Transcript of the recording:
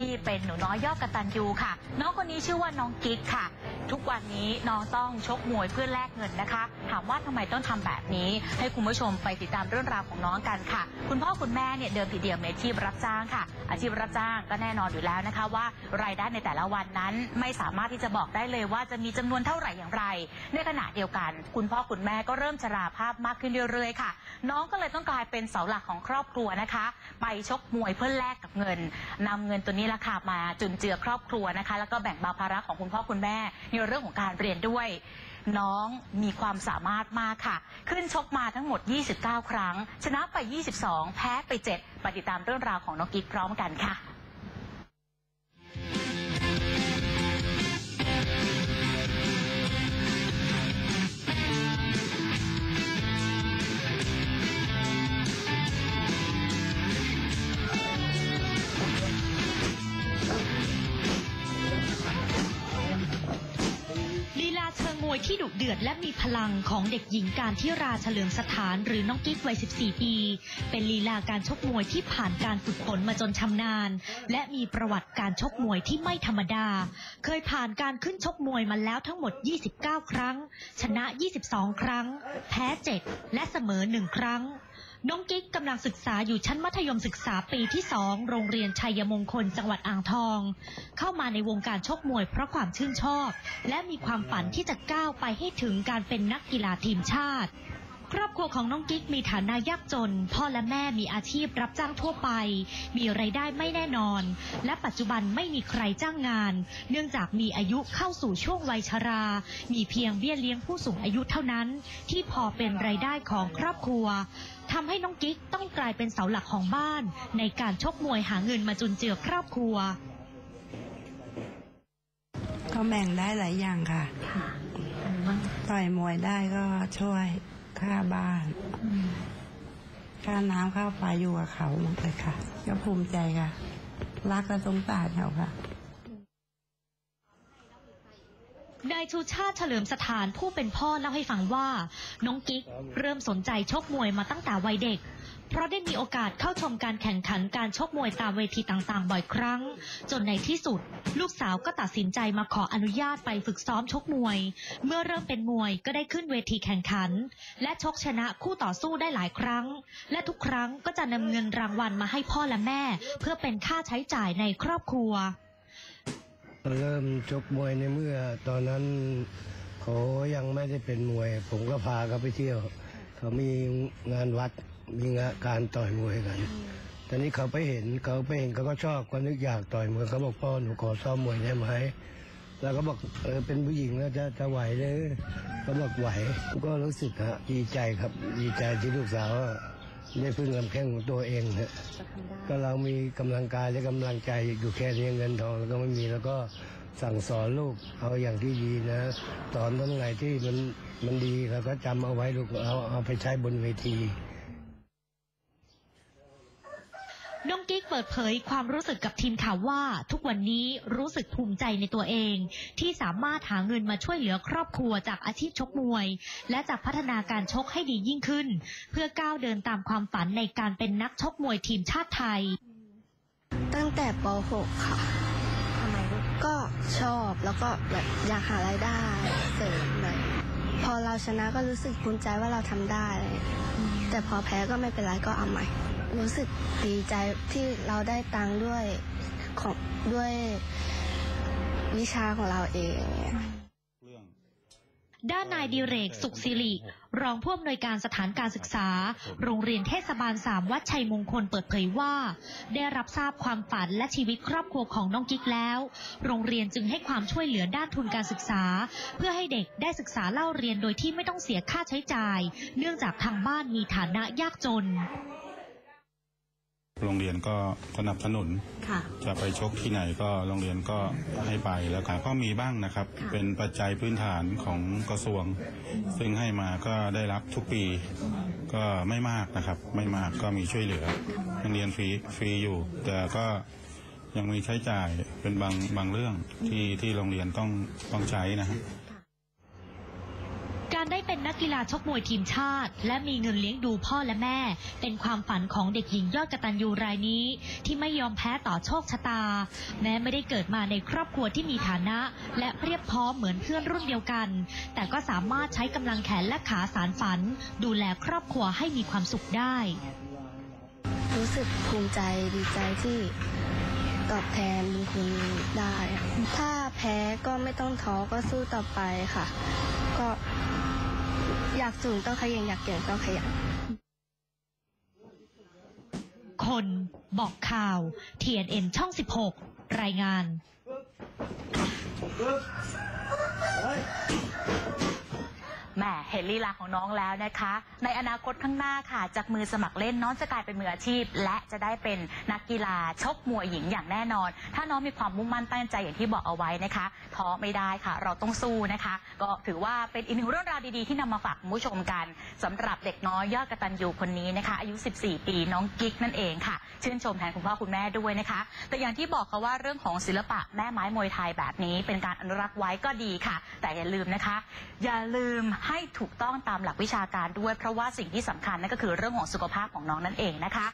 ที่เป็นหนูน้อยยอดกระตัญญูค่ะ น้องคนนี้ชื่อว่าน้องกิ๊กค่ะ ทุกวันนี้น้องต้องชกมวยเพื่อแลกเงินนะคะ ถามว่าทำไมต้องทำแบบนี้ ให้คุณผู้ชมไปติดตามเรื่องราวของน้องกันค่ะ คุณพ่อคุณแม่เนี่ยเดิมทีเดียวมีอาชีพรับจ้างค่ะ อาชีพรับจ้างก็แน่นอนอยู่แล้วนะคะว่ารายได้ในแต่ละวันนั้นไม่สามารถที่จะบอกได้เลยว่าจะมีจำนวนเท่าไหร่อย่างไร ในขณะเดียวกัน คุณพ่อคุณแม่ก็เริ่มชราภาพมากขึ้นเรื่อยๆค่ะ น้องก็เลยต้องกลายเป็นเสาหลักของครอบครัวนะคะ ไปชกมวยเพื่อแลกกับเงินนำเงินตัวนี้ราคามาจุนเจือครอบครัวนะคะ แล้วก็แบ่งเบาภาระของคุณพ่อคุณแม่ในเรื่องของการเรียนด้วย น้องมีความสามารถมากค่ะ ขึ้นชกมาทั้งหมด 29 ครั้ง ชนะไป 22 แพ้ไป7ไปติดตามเรื่องราวของน้องกิ๊กพร้อมกันค่ะ ดุเดือดและมีพลังของเด็กหญิงการที่ราเฉลิมสถานหรือน้องกิ๊กวัย 14 ปี เป็นลีลาการชกมวยที่ผ่านการฝึกฝนมาจนชำนาญ และมีประวัติการชกมวยที่ไม่ธรรมดา เคยผ่านการขึ้นชกมวยมาแล้วทั้งหมด 29 ครั้ง ชนะ 22 ครั้ง แพ้ 7 และเสมอ 1 ครั้งน้องกิ๊กกำลังศึกษาอยู่ชั้นมัธยมศึกษาปีที่2โรงเรียนชัยมงคลจังหวัดอ่างทอง เข้ามาในวงการชกมวยเพราะความชื่นชอบ และมีความฝันที่จะก้าวไปให้ถึงการเป็นนักกีฬาทีมชาติ ครอบครัวของน้องกิ๊กมีฐานะยากจน พ่อและแม่มีอาชีพรับจ้างทั่วไป มีไรายได้ไม่แน่นอน และปัจจุบันไม่มีใครจ้างงาน เนื่องจากมีอายุเข้าสู่ช่วงวัยชรา มีเพียงเบี้ยเลี้ยงผู้สูงอายุเท่านั้น ที่พอเป็นไรายได้ของครอบครัวทำให้น้องกิ๊กต้องกลายเป็นเสาหลักของบ้าน ในการชกมวยหาเงินมาจุนเจือครอบครัว ก็แบ่งได้หลายอย่างค่ะ ต่อยมวยได้ก็ช่วยค่าบ้าน ค่าน้ำค่าไฟอยู่กับเขาหมดเลยค่ะ ก็ภูมิใจค่ะ รักและสงสารเขาค่ะ นายชูชาติเฉลิมสถานผู้เป็นพ่อเล่าให้ฟังว่า น้องกิ๊กเริ่มสนใจชกมวยมาตั้งแต่วัยเด็ก เพราะได้มีโอกาสเข้าชมการแข่งขันการชกมวยตามเวทีต่างๆ บ่อยครั้ง จนในที่สุด ลูกสาวก็ตัดสินใจมาขออนุญาตไปฝึกซ้อมชกมวย เมื่อเริ่มเป็นมวยก็ได้ขึ้นเวทีแข่งขัน และชกชนะคู่ต่อสู้ได้หลายครั้ง และทุกครั้งก็จะนำเงินรางวัลมาให้พ่อและแม่ เพื่อเป็นค่าใช้จ่ายในครอบครัว เริ่มชกมวยในเมื่อ ตอนนั้นเขายังไม่ได้เป็นมวย ผมก็พาเขาไปเที่ยว เขามีงานวัดมีงานการต่อยมวยกัน ตอนนี้เขาไปเห็นเขาไปเห็นเขาก็ชอบเขานึกอยากต่อยมวยเขาบอกพ่อหนูขอซ้อมมวยได้ไหมแล้วก็บอกเออเป็นผู้หญิงแล้วจะจะไหวเลยเขาบอกไหวก็รู้สึกฮะดีใจครับดีใจที่ลูกสาว ได้พึ่งลำแข้งของตัวเองฮะก็เรามีกำลังกายและกำลังใจอยู่แค่นี้เงินทองแล้วก็ไม่มีแล้วก็สั่งสอนลูกเอาอย่างที่ดีนะสอนตรงไหนที่มันมันดีแล้วก็จำเอาไว้ลูกเอาเอาไปใช้บนเวที น้องกิ๊กเปิดเผยความรู้สึกกับทีมข่าวว่า ทุกวันนี้รู้สึกภูมิใจในตัวเอง ที่สามารถหาเงินมาช่วยเหลือครอบครัวจากอาชีพชกมวย และจากพัฒนาการชกให้ดียิ่งขึ้น เพื่อก้าวเดินตามความฝันในการเป็นนักชกมวยทีมชาติไทย ตั้งแต่ป .6 ค่ะทำไมลูกก็ชอบแล้วก็แบบอยากหารายได้เสริมเลยพอเราชนะก็รู้สึกภูมิใจว่าเราทำได้ แต่พอแพ้ก็ไม่เป็นไรก็เอาใหม่ รู้สึกดีใจที่เราได้ตังค์ด้วยของด้วยวิชาของเราเอง ด้านนายดิเรกสุขสิริ รองผู้อำนวยการสถานการศึกษา โรงเรียนเทศบาลสามวัดชัยมงคลเปิดเผยว่า ได้รับทราบความฝันและชีวิตครอบครัวของน้องกิ๊กแล้ว โรงเรียนจึงให้ความช่วยเหลือด้านทุนการศึกษา เพื่อให้เด็กได้ศึกษาเล่าเรียนโดยที่ไม่ต้องเสียค่าใช้จ่าย เนื่องจากทางบ้านมีฐานะยากจน โรงเรียนก็สนับสนุนค่ะจะไปชกที่ไหนก็โรงเรียนก็ให้ไปแล้วค่ะก็มีบ้างนะครับค่ะเป็นปัจจัยพื้นฐานของกระทรวง ซึ่งให้มาก็ได้รับทุกปีก็ไม่มากนะครับ ไม่มากก็มีช่วยเหลือโรงเรียนฟรีฟรีอยู่ แต่ก็ยังมีใช้จ่ายเป็นบางบางเรื่องที่ที่โรงเรียนต้องต้องใช้นะฮะ การได้เป็นนักกีฬาชกมวยทีมชาติ และมีเงินเลี้ยงดูพ่อและแม่ เป็นความฝันของเด็กหญิงยอดกตัญญูรายนี้ ที่ไม่ยอมแพ้ต่อโชคชะตา แม้ไม่ได้เกิดมาในครอบครัวที่มีฐานะ และเพียบพร้อมเหมือนเพื่อนรุ่นเดียวกัน แต่ก็สามารถใช้กำลังแขนและขาสารฝัน ดูแลครอบครัวให้มีความสุขได้ รู้สึกภูมิใจดีใจที่ตอบแทนบุญคุณได้ ถ้าแพ้ก็ไม่ต้องท้อก็สู้ต่อไปค่ะ ก็ อยากสูงต้องขยันอยากเก่งต้องขยันคนบอกข่าว TNN ช่อง 16 รายงาน แหมเห็นลีลาของน้องแล้วนะคะ ในอนาคตข้างหน้าค่ะ จากมือสมัครเล่นน้องจะกลายเป็นมืออาชีพ และจะได้เป็นนักกีฬาชกมวยหญิงอย่างแน่นอน ถ้าน้องมีความมุ่งมั่นตั้งใจอย่างที่บอกเอาไว้นะคะท้อไม่ได้ค่ะ เราต้องสู้นะคะ ก็ถือว่าเป็นอีกหนึ่งเรื่องราวดีๆที่นำมาฝากคุณผู้ชมกันสำหรับเด็กน้อยยอดกระตันยูคนนี้นะคะ อายุ 14 ปีน้องกิ๊กนั่นเองค่ะ ชื่นชมแทนคุณพ่อคุณแม่ด้วยนะคะ แต่อย่างที่บอกค่ะว่าเรื่องของศิลปะแม่ไม้มวยไทยแบบนี้ เป็นการอนุรักษ์ไว้ก็ดีค่ะ แต่อย่าลืมนะคะ อย่าลืมให้ถูกต้องตามหลักวิชาการด้วย เพราะว่าสิ่งที่สำคัญนั่นก็คือเรื่องของสุขภาพของน้องนั่นเองนะคะ